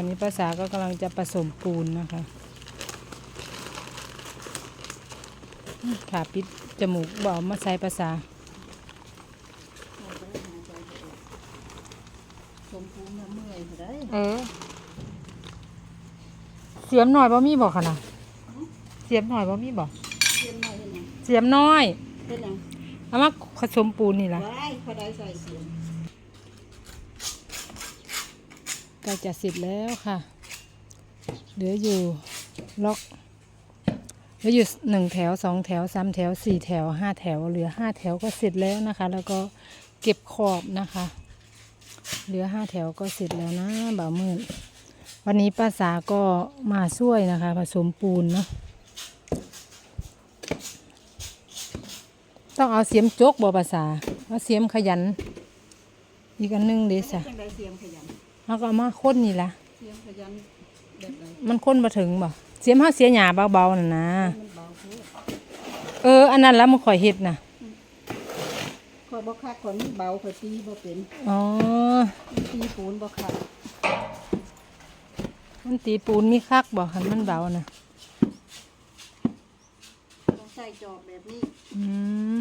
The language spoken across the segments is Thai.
อนนี้ภาษาก็กำลังจะผสมปูนนะคะอืมผ่าปิดจมูกบอกมาใส่ภาษาชมพูมาเมื่อยได้เออเสียมหน่อยบ่มีบอกค่ะนะเสียมหน่อยบ่มีบอกเย็นมาเห็นยังเสียมน้อย เป็นยังเอามาผสมปูนนี่ล่ะว้ายเขาได้ใส่เสียง ใกล้จะเสร็จแล้วค่ะ เหลืออยู่ล็อกเหลืออยู่หนึ่งแถวสองแถวสามแถวสี่แถวห้าแถว เหลือห้าแถวก็เสร็จแล้วนะคะ แล้วก็เก็บขอบนะคะ เหลือห้าแถวก็เสร็จแล้วนะบ่าวมืดวันนี้ป้าสาก็มาช่วยนะคะ ผสมปูนเนาะต้องเอาเสียมจกบ่ภาษาเอาเสียมขยัน อีกอันนึงเดซ่ะจังได้ เสียงขยันแล้วก็เอามาค้นนี่ละเสียงขยันแบบไหนมันค้นมาถึงบ่เสียมห้าเสียหยาเบาๆน่ะนะมันเบาโพดเออ อันนั้นแล้วมันข่อยเฮ็ดน่ะขอยบ่คักขอยมันเบาขอยตีบ่เป็นอ๋อตีปูนบ่คักมันตีปูนมีคักบ่คันมันเบาน่ะต้องใส่จอบแบบนี้อืม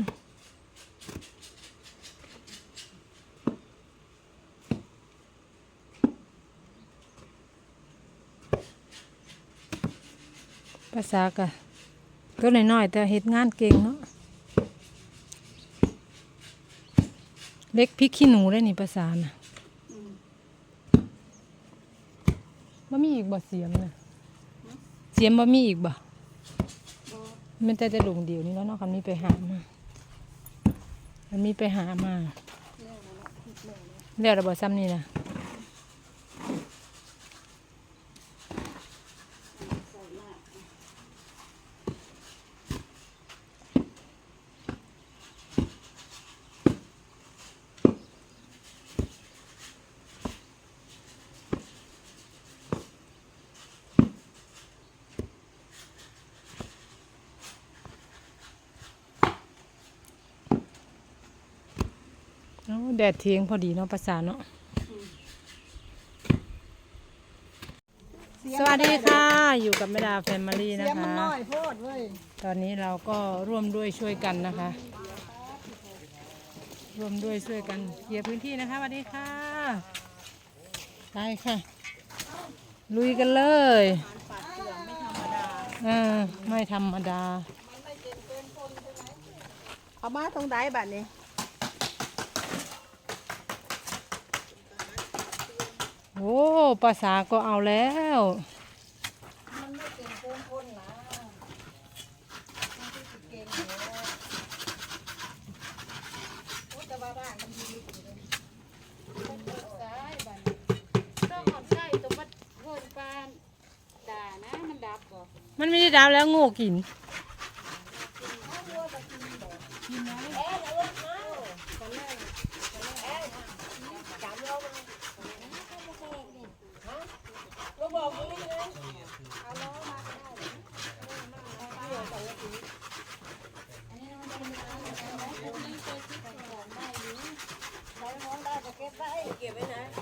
าษากะก็น้อยๆแต่เฮ็ดงานเก่งเนาะเล็กพริกขี้หนูได้นี่ภาษาน่ะอืมบ่มีอีกบ่เสียมน่ะเสียมบ่มีอีกบ่บ่มันแต่จะลงเดียวนี้แล้วเนาะคันมีไปหามามันมีไปหามาแล้วระบ่ซ้ำนี่นะ แดดเทียงพอดีเนาะภาษาเนาะสวัสดีค่ะ อยู่กับแม่ดาแฟมิลี่นะเสียงมันคะน้อยโพดเว้ยตอนนี้เราก็ร่วมด้วยช่วยกันนะคะ ร่วมด้วยช่วยกันเคลียร์พื้นที่นะคะสวัสดีค่ะได้ค่ะ ลุยกันเลยเออไม่ธรรมดา เอามาตรงใดบัดนี้ โอ้ภาษาก็เอาแล้วมันไม่เป็นโกนคนนะมันที่สิเก่งเนาะโอ้แต่ว่าบ้านมันดีอยู่เลยต้องเอาใส่ตัวมัดเพิ่นปานด่านะมันดับบ่มันไม่ได้ดาวแล้วโง่กินแ giving us.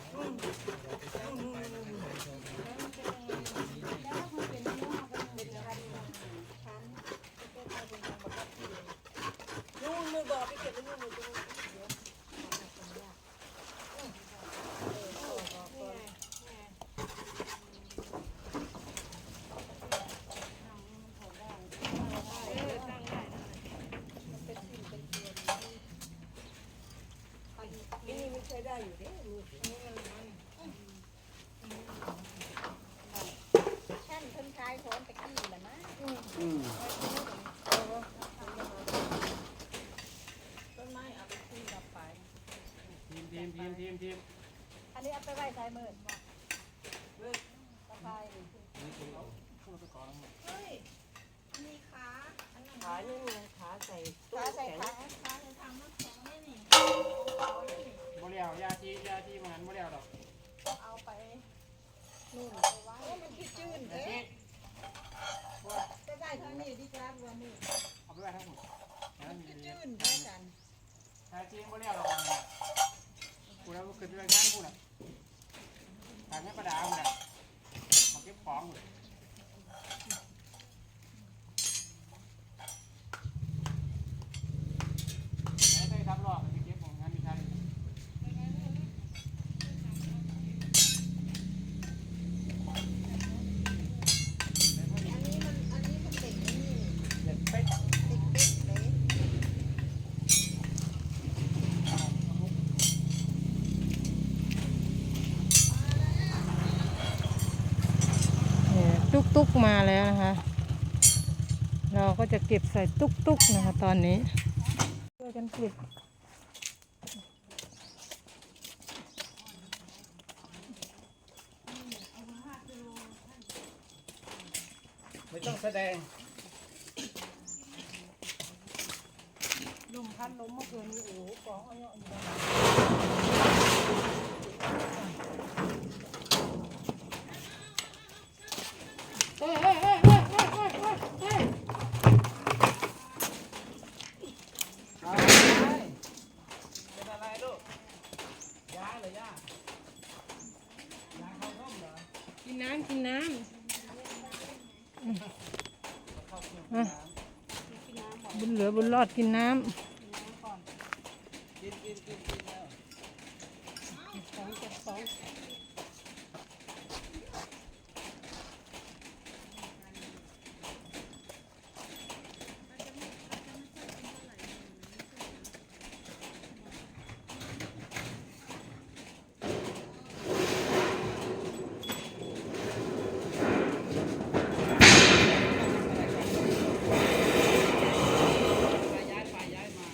ต้นไม้เอาไปขึ้นกลับไปทีมทีมทีมทีมทีมอันนี้เอาไปไว้ใส่มือบ่กระพายนี่ขานี่ขาใส่ขาใส่ขาบริยาทียาทีมันบริยาดอกเอาไปนู่นไปไว้มันคิดจืดเด้ ว่าทั้งหมดแล้วมีจืด้กันทาจีนก็เรียกเรากูแล้วกูขึ้นเรื่องงานกูน่ะทางนี้ประดากูน่ะมาเก็บของเลย ตุกมาแล้วนะคะ เราก็จะเก็บใส่ตุกตุกนะคะ ตอนนี้ช่วยกันเก็บไม่ต้องแสดงลมพัดลมเมื่อคืนนี้โอ้โหกองเอาเยอะอยู่นะเฮ้ย นน้ำกินน้ำเข้าเครื่องอะน้บุญเหลือบุญรอดกินน้ำกินกินกินกินแล้ว ย้ายไปย้ายมา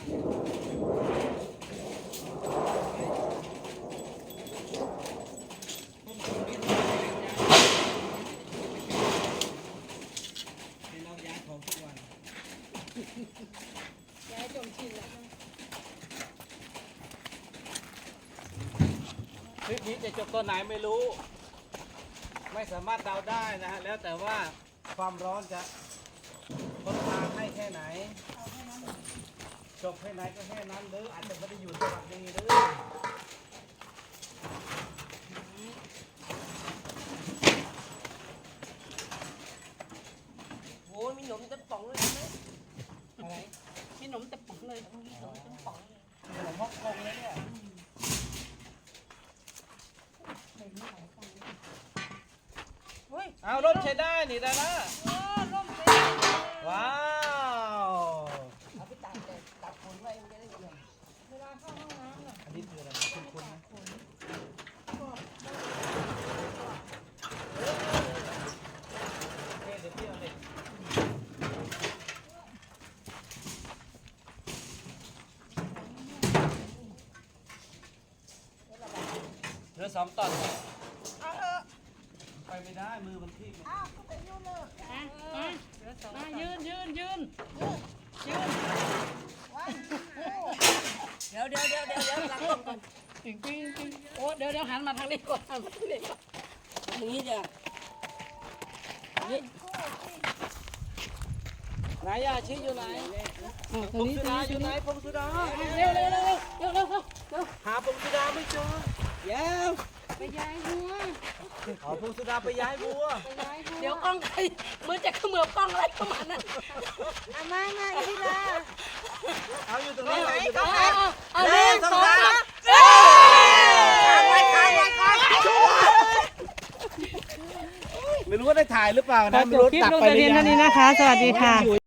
ให้เราย้ายของทุกวัน ย้ายจมชินแล้วคลิปนี้จะจบตอนไหนไม่รู้ ไม่สามารถเดาได้นะฮะ แล้วแต่ว่าความร้อนจะทนทางให้แค่ไหน จบแค่ไหนก็แค่นั้นหรืออาจจะไม่ได้อยู่จังหวัดนี้หรือ ยตรงนี้ตงนี้งป๋องเลยขมฮ่องเลยเนี่ยเอาร่มใช้ได้นี่ดาน่มว้า สองตอนไปไม่ได้มือมันที่มอ้าวก็เป็นเลยมายืนยืนยืนยืนเดี๋ยวเดี๋ยวเดี๋ยวเดี๋ยวเดี๋ยวหลังก่อนจริงจริงจริงโอ้เดี๋ยวเดี๋ยวหันมาทางนี้ก่อนหันมาทางนี้ก่อนนี้จ้ะนี่ไหนยาชี้อยู่ไหนพงสุดาอยู่ไหนพงสุดาเร็วเร็วเร็วเร็วเร็วหาพงสุดาไม่เจอ เย้ไปย้ายหัวเอาพงสุดาไปย้ายบัวไปย้ายหัวเดี๋ยวกล้องใครมือจะเขมือบกล้องอะไรประมาณนั้นอามามาอีพี่ลาเอาอยู่ตรงนี้ไหนอยู่ตก็รงไหนนี้เอาหนึ่งสองสามค้างไว้ค้างไว้ค้างไว้ไม่รู้ว่าได้ถ่ายหรือเปล่าขอนะจไม่บรู้คลิปตัดลงไปแต่หรืเพียงอยัเท่างนี้นะคะ สวัสดีค่ะ